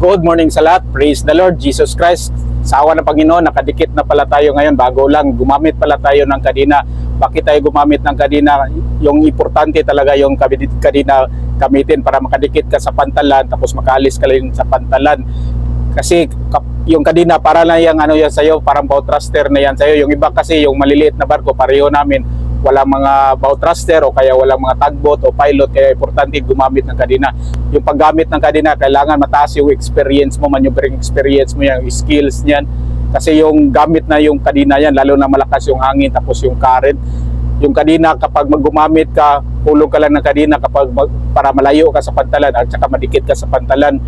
Good morning sa lahat. Praise the Lord Jesus Christ. Sa awa ng Panginoon, nakadikit na pala tayo ngayon. Bago lang, gumamit pala tayo ng kadina. Bakit tayo gumamit ng kadina? Yung importante talaga yung kadina gamitin para makadikit ka sa pantalan tapos makaalis ka lang sa pantalan. Kasi yung kadina para lang yung ano yan sa'yo, parang bow thruster na yan sa'yo. Yung iba kasi yung maliliit na barko, pareho namin, walang mga bow thruster o kaya walang mga tugboat o pilot, kaya importante gumamit ng kadina. Yung paggamit ng kadina, kailangan mataas yung experience mo, maneuvering experience mo, yung skills niyan. Kasi yung gamit na yung kadina yan, lalo na malakas yung hangin tapos yung current, yung kadina kapag maggumamit ka, hulog ka lang ng kadina kapag mag- para malayo ka sa pantalan at saka madikit ka sa pantalan.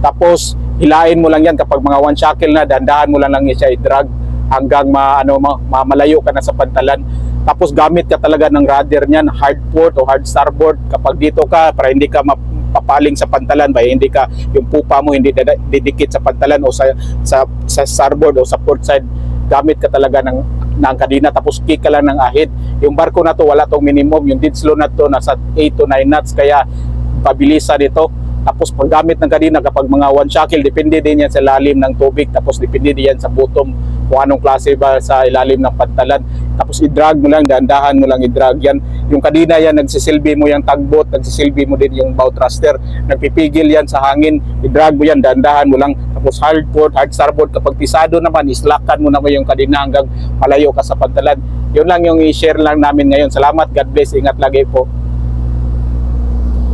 Tapos hilain mo lang yan kapag mga one shackle na, dandahan mo lang lang siya i-drag hanggang ma, ano, ma, mamalayo ka na sa pantalan. Tapos gamit ka talaga ng rudder niyan, hard port o hard starboard kapag dito ka para hindi ka mapapaling sa pantalan ba hindi ka yung pupa mo hindi didikit sa pantalan o sa sa sa starboard o sa port side gamit ka talaga ng ng kadina tapos kick ka lang ng ahid. Yung barko na to wala tong minimum, yung dead slow na to nasa 8 to 9 knots kaya pabilisan ito. Tapos paggamit ng kadina kapag mga one shackle, depende din yan sa lalim ng tubig. Tapos depende din yan sa bottom kung anong klase ba sa ilalim ng pantalan. Tapos i-drag mo lang, dahan-dahan mo lang i-drag yan. Yung kadina yan, nagsisilbi mo yung tugboat, nagsisilbi mo din yung bow thruster. Nagpipigil yan sa hangin, i-drag mo yan, dahan-dahan mo lang. Tapos hard port, hard starboard. Kapag pisado naman, islakan mo naman yung kadina hanggang malayo ka sa pantalan. Yun lang yung i-share lang namin ngayon. Salamat, God bless, ingat lagi po.